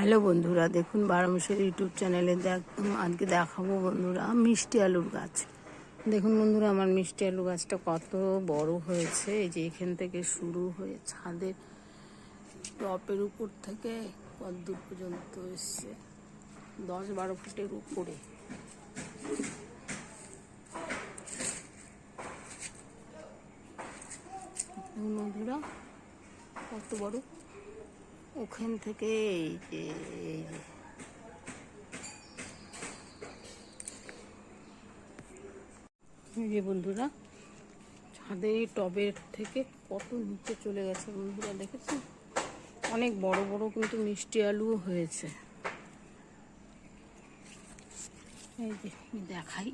Hello বন্ধুরা, দেখুন বারামসের YouTube চ্যানেলে দেখ আজকে দেখাবো বন্ধুরা মিষ্টি আলুর গাছ। দেখুন বন্ধুরা, আমার মিষ্টি আলু গাছটা কত বড় হয়েছে। এই যে এখান থেকে শুরু হয়ে ছাদের টপের উপর থেকে কত দূর পর্যন্ত এসছে। দশ বারো ফুটের উপরে। বন্ধুরা, কত বড়। ওখান থেকে এই যে এই যে। বন্ধুরা, ছাদে টবের থেকে কত নিচে চলে গেছে বন্ধুরা দেখেছেন অনেক বড় বড় কিন্তু মিষ্টি আলুও হয়েছে। এই যে দেখাই।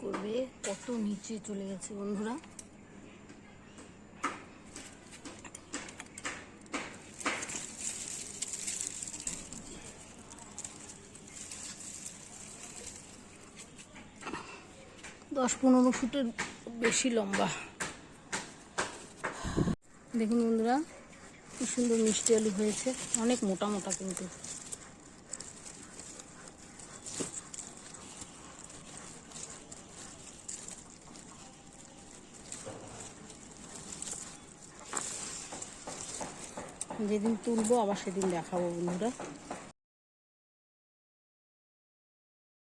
করবে? কত নিচে চলে গেছে বন্ধুরা? দশ পনেরো ফুটের বেশি লম্বা। দেখুন বন্ধুরা, কি সুন্দর মিষ্টি আলু হয়েছে। অনেক মোটা মোটা কিন্তু। যেদিন তুলবো আবার সেদিন দেখাবো বন্ধুরা।